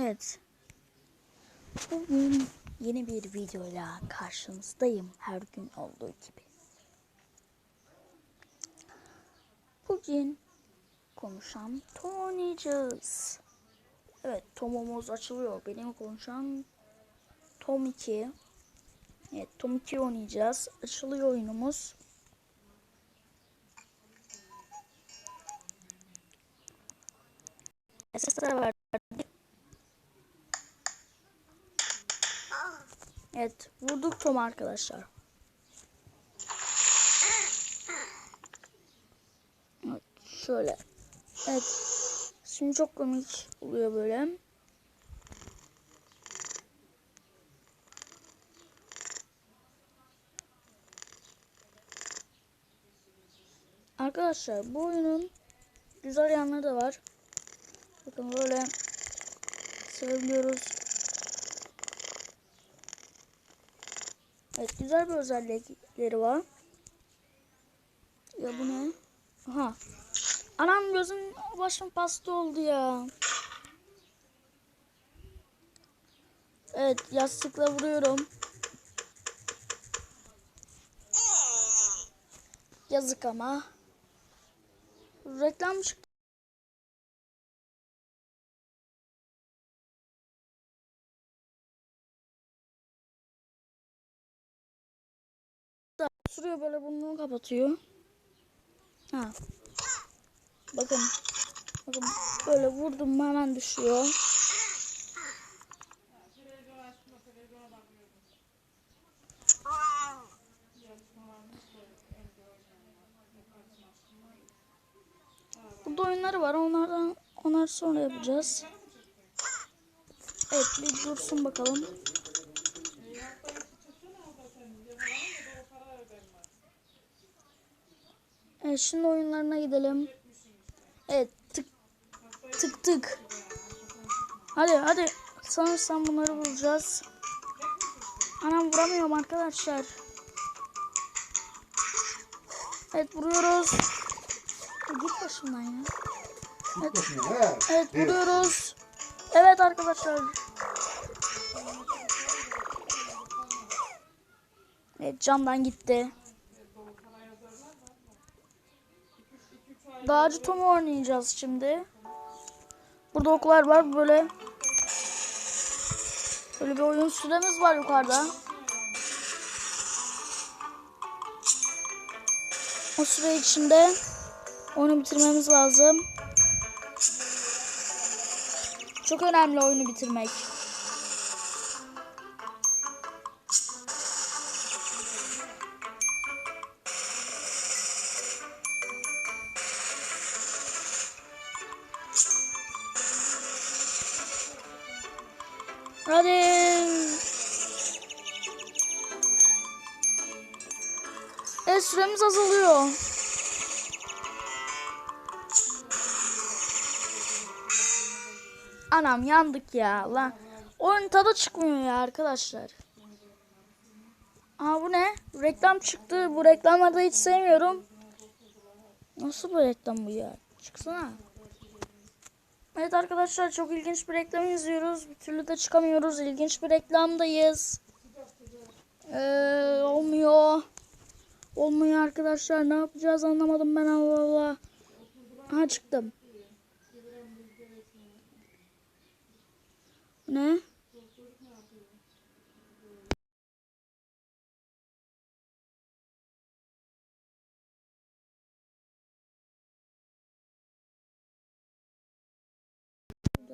Evet. Bugün yeni bir videoyla karşınızdayım her gün olduğu gibi. Bugün konuşan Tom. Evet Tom'umuz açılıyor. Benim konuşan Tom 2. Evet Tom 2 oynayacağız. Açılıyor oyunumuz. Sesler verdik. Evet vurduk Tom arkadaşlar. Evet şöyle. Evet. Şimdi çok komik oluyor böyle. Arkadaşlar bu oyunun güzel yanları da var. Bakın böyle seviyoruz. Evet güzel bir özellikleri var. Ya bu ne? Aha. Anam gözüm başım pasta oldu ya. Evet yastıkla vuruyorum. Yazık ama. Reklam çıktı. Sürüyor böyle burnunu kapatıyor. Ha. Bakın. Bakın böyle vurdum hemen düşüyor. Burada oyunları var. Onlardan onlar sonra yapacağız. Evet bir dursun bakalım. Evet şimdi oyunlarına gidelim. Evet tık tık tık. Hadi hadi sanırsam bunları bulacağız. Anam vuramıyorum arkadaşlar. Evet vuruyoruz. Git başımdan ya. He. Evet vuruyoruz. Evet arkadaşlar. Evet camdan gitti. Dağcı Tom'u oynayacağız şimdi. Burada oklar var böyle. Böyle bir oyun süremiz var yukarıda. O süre içinde oyunu bitirmemiz lazım. Çok önemli oyunu bitirmek. Hadi. Evet süremiz azalıyor. Anam yandık ya lan. Oyun tadı çıkmıyor ya arkadaşlar. Aa bu ne? Reklam çıktı. Bu reklamları da hiç sevmiyorum. Nasıl bir reklam bu ya? Çıksana. Evet arkadaşlar çok ilginç bir reklam izliyoruz. Bir türlü de çıkamıyoruz. İlginç bir reklamdayız. Ee, olmuyor. Olmuyor arkadaşlar. Ne yapacağız anlamadım ben Allah Allah. Aha çıktım. Ne?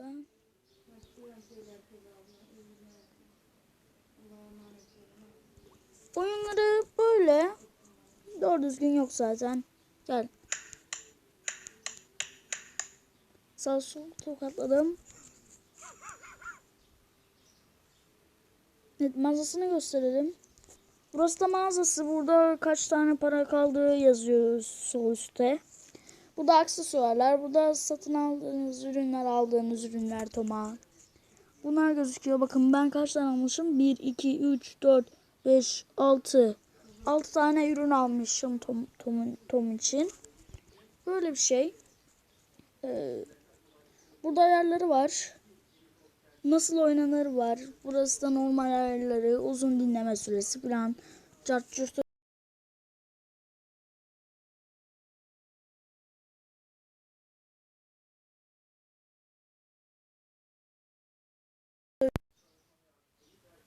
Burada. Oyunları böyle. Doğru düzgün yok zaten. Gel. Sağ sol tokatladım. Evet mağazasını gösterelim. Burası da mağazası. Burada kaç tane para kaldığı yazıyor sol üstte. Bu da aksesuarlar. Bu da satın aldığınız ürünler, aldığınız ürünler Toma. Bunlar gözüküyor. Bakın ben kaç tane almışım? 1, 2, 3, 4, 5, 6. 6 tane ürün almışım Tom, Tom, Tom için. Böyle bir şey. Ee, burada ayarları var. nasıl oynanır var. Burası da normal ayarları, uzun dinleme süresi falan. Cart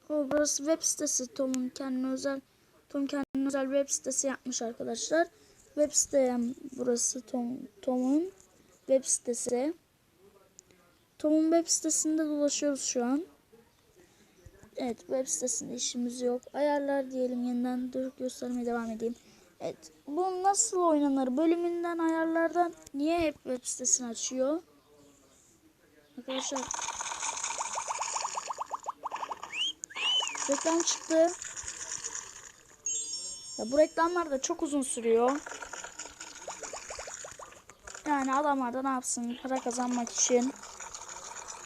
O burası web sitesi Tom'un kendine özel Tom kendine özel web sitesi yapmış arkadaşlar. Web sitem burası Tom Tom'un web sitesi. Tom'un web sitesinde dolaşıyoruz şu an. Evet web sitesinde işimiz yok. Ayarlar diyelim yeniden dur göstermeye devam edeyim. Evet bu nasıl oynanır bölümünden ayarlardan niye hep web sitesini açıyor? Arkadaşlar Reklam çıktı. Ya bu reklamlar da çok uzun sürüyor. Yani adamlar da ne yapsın para kazanmak için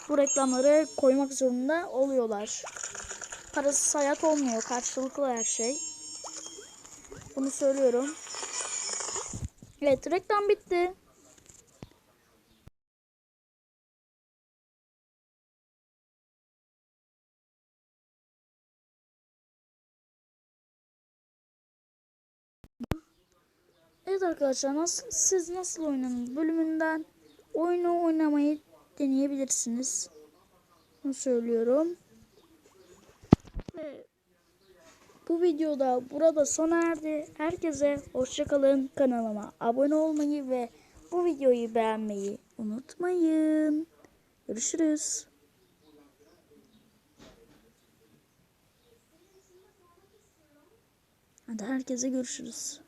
bu reklamları koymak zorunda oluyorlar. Parasız hayat olmuyor. Karşılıklı her şey. Bunu söylüyorum. Evet reklam bitti. Evet arkadaşlar nasıl, siz nasıl oynanır bölümünden oyunu oynamayı deneyebilirsiniz. Bunu söylüyorum. Ve bu videoda burada sona erdi. Herkese hoşçakalın. Kanalıma abone olmayı ve bu videoyu beğenmeyi unutmayın. Görüşürüz. Hadi herkese görüşürüz.